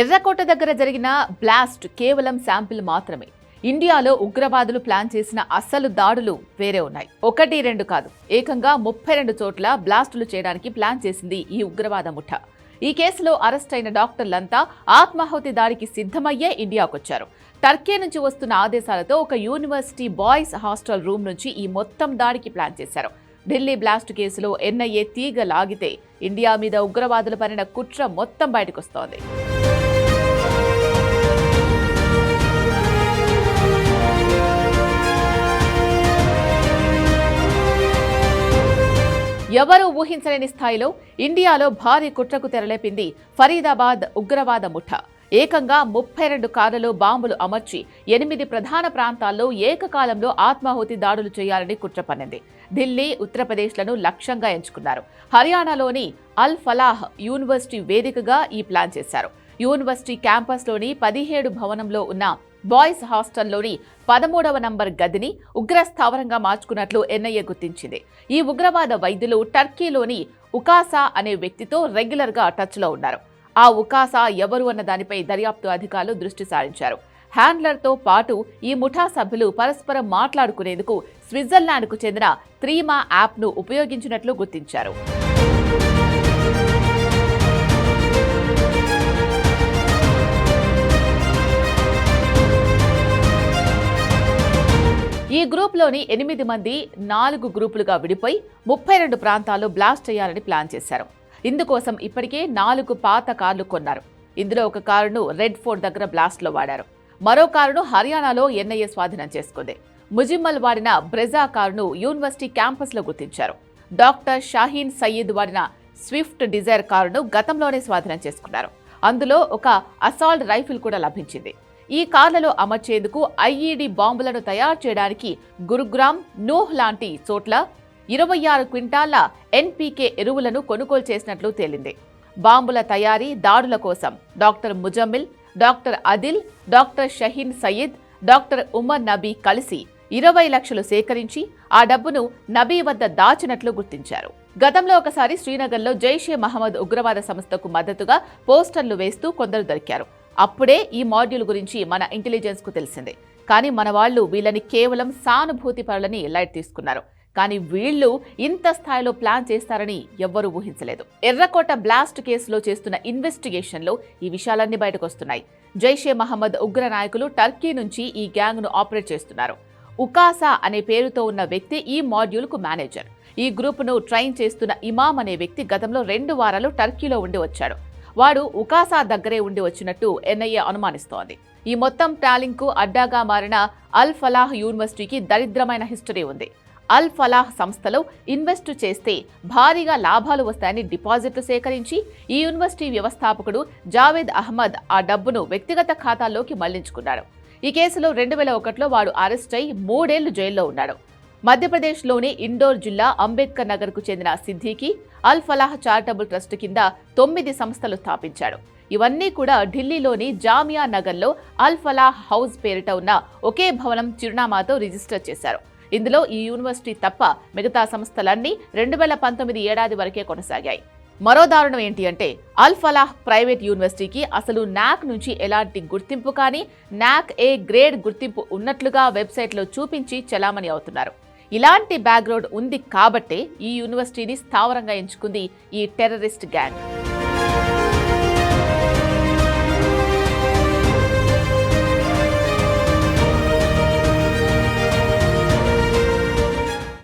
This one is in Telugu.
ఎర్రకోట దగ్గర జరిగిన బ్లాస్ట్ కేవలం శాంపిల్ మాత్రమే. ఇండియాలో ఉగ్రవాదులు ప్లాన్ చేసిన అసలు దాడులు వేరే ఉన్నాయి. ఒకటి రెండు కాదు. ఏకంగా ముప్పై రెండు చోట్ల బ్లాస్టులు చేయడానికి ప్లాన్ చేసింది ఈ ఉగ్రవాద ముఠ. ఈ కేసులో అరెస్ట్ అయిన డాక్టర్లంతా ఆత్మాహుతి దాడికి సిద్ధమయ్యే ఇండియాకొచ్చారు. టర్కీ నుంచి వస్తున్న ఆదేశాలతో ఒక యూనివర్సిటీ బాయ్స్ హాస్టల్ రూమ్ నుంచి ఈ మొత్తం దాడికి ప్లాన్ చేశారు. ఢిల్లీ బ్లాస్ట్ కేసులో ఎన్ఐఏ తీగ లాగితే ఇండియా మీద ఉగ్రవాదులు పడిన కుట్ర మొత్తం బయటకొస్తోంది. ఎవరూ ఊహించలేని స్థాయిలో ఇండియాలో భారీ కుట్రకు తెరలేపింది ఫరీదాబాద్ ఉగ్రవాద ముఠ. ఏకంగా ముప్పై రెండు కార్లలో బాంబులు అమర్చి ఎనిమిది ప్రధాన ప్రాంతాల్లో ఏకకాలంలో ఆత్మాహుతి దాడులు చేయాలని కుట్ర పన్నింది. ఢిల్లీ ఉత్తరప్రదేశ్లను లక్ష్యంగా ఎంచుకున్నారు. హర్యానాలోని అల్ ఫలాహ్ యూనివర్సిటీ వేదికగా ఈ ప్లాన్ చేశారు. యూనివర్సిటీ క్యాంపస్లోని పదిహేడు భవనంలో ఉన్న బాయ్స్ హాస్టల్లోని పదమూడవ నంబర్ గదిని ఉగ్ర స్థావరంగా మార్చుకున్నట్లు ఎన్ఐఏ గుర్తించింది. ఈ ఉగ్రవాద వైద్యులు టర్కీలోని ఉకాసా అనే వ్యక్తితో రెగ్యులర్గా టచ్లో ఉన్నారు. ఆ ఉకాసా ఎవరు అన్న దానిపై దర్యాప్తు అధికారులు దృష్టి సారించారు. హ్యాండ్లర్తో పాటు ఈ ముఠా సభ్యులు పరస్పరం మాట్లాడుకునేందుకు స్విట్జర్లాండ్కు చెందిన త్రీమా యాప్ను ఉపయోగించినట్లు గుర్తించారు. ఈ గ్రూప్లోని ఎనిమిది మంది నాలుగు గ్రూపులుగా విడిపోయి ముప్పై రెండు ప్రాంతాల్లో బ్లాస్ట్ చేయాలని ప్లాన్ చేశారు. ఇందుకోసం ఇప్పటికే నాలుగు పాత కార్లు కొన్నారు. ఇందులో ఒక కారును రెడ్ ఫోర్ట్ దగ్గర బ్లాస్ట్లో వాడారు. మరో కారును హర్యానాలో ఎన్ఐఏ స్వాధీనం చేసుకుంది. ముజిమ్మల్ వాడిన బ్రెజా కారును యూనివర్సిటీ క్యాంపస్లో గుర్తించారు. డాక్టర్ షాహీన్ సయీద్ వాడిన స్విఫ్ట్ డిజైర్ కారును గతంలోనే స్వాధీనం చేసుకున్నారు. అందులో ఒక అసాల్ట్ రైఫిల్ కూడా లభించింది. ఈ కార్లలో అమర్చేందుకు ఐఈడి బాంబులను తయారు చేయడానికి గురుగ్రామ్ నూహ్ లాంటి చోట్ల ఇరవై ఆరు క్వింటాళ్ళ ఎన్పీకే ఎరువులను కొనుగోలు చేసినట్లు తేలింది. బాంబుల తయారీ దాడుల కోసం doctor Muzammil doctor Adil doctor Shaheen Sayeed doctor Umar Nabi కలిసి ఇరవై లక్షలు సేకరించి ఆ డబ్బును నబీ వద్ద దాచినట్లు గుర్తించారు. గతంలో ఒకసారి శ్రీనగర్లో జైషే మహమ్మద్ ఉగ్రవాద సంస్థకు మద్దతుగా పోస్టర్లు వేస్తూ కొందరు దొరికారు. అప్పుడే ఈ మాడ్యూల్ గురించి మన ఇంటెలిజెన్స్కు తెలిసింది. కానీ మన వాళ్ళు వీళ్ళని కేవలం సానుభూతి పరులని లైట్ తీసుకున్నారు. కానీ వీళ్ళు ఇంత స్థాయిలో ప్లాన్ చేస్తారని ఎవ్వరూ ఊహించలేదు. ఎర్రకోట బ్లాస్ట్ కేసులో చేస్తున్న ఇన్వెస్టిగేషన్లో ఈ విషయాలన్నీ బయటకొస్తున్నాయి. జైషే మహమ్మద్ ఉగ్ర నాయకులు టర్కీ నుంచి ఈ గ్యాంగ్ను ఆపరేట్ చేస్తున్నారు. ఉకాసా అనే పేరుతో ఉన్న వ్యక్తి ఈ మాడ్యూల్కు మేనేజర్. ఈ గ్రూపును ట్రైన్ చేస్తున్న ఇమామ్ అనే వ్యక్తి గతంలో రెండు వారాలు టర్కీలో ఉండి వచ్చాడు. వాడు ఉకాసా దగ్గరే ఉండి వచ్చినట్టు ఎన్ఐఏ అనుమానిస్తోంది. ఈ మొత్తం టాలింగ్కు అడ్డాగా మారిన అల్ ఫలాహ్ యూనివర్సిటీకి దరిద్రమైన హిస్టరీ ఉంది. అల్ ఫలాహ్ సంస్థలో ఇన్వెస్ట్ చేస్తే భారీగా లాభాలు వస్తాయని డిపాజిట్లు సేకరించి ఈ యూనివర్సిటీ వ్యవస్థాపకుడు జావేద్ అహ్మద్ ఆ డబ్బును వ్యక్తిగత ఖాతాల్లోకి మళ్ళించుకున్నాడు. ఈ కేసులో రెండు వేల ఒకటిలో వాడు అరెస్ట్ అయి మూడేళ్ళు జైల్లో ఉన్నాడు. మధ్యప్రదేశ్లోని ఇండోర్ జిల్లా అంబేద్కర్ నగర్కు చెందిన సిద్దికి అల్ ఫలాహ్ చారిటబుల్ ట్రస్ట్ కింద తొమ్మిది సంస్థలు స్థాపించాడు ఇవన్నీ కూడా ఢిల్లీలోని జామియా నగర్లో అల్ ఫలాహ్ హౌస్ పేరిట ఉన్న ఒకే భవనం చిరునామాతో రిజిస్టర్ చేశారు. ఇందులో ఈ యూనివర్సిటీ తప్ప మిగతా సంస్థలన్నీ రెండు వేల పంతొమ్మిది ఏడాది వరకే కొనసాగాయి. మరో దారుణం ఏంటి అంటే అల్ ఫలాహ్ ప్రైవేట్ యూనివర్సిటీకి అసలు నాక్ నుంచి ఎలాంటి గుర్తింపు కానీ నాక్ ఏ గ్రేడ్ గుర్తింపు ఉన్నట్లుగా వెబ్సైట్లో చూపించి చలామణి అవుతున్నారు. ఇలాంటి బ్యాక్గ్రౌండ్ ఉంది కాబట్టే ఈ యూనివర్సిటీని స్థావరంగా ఎంచుకుంది ఈ టెర్రరిస్ట్ గ్యాంగ్.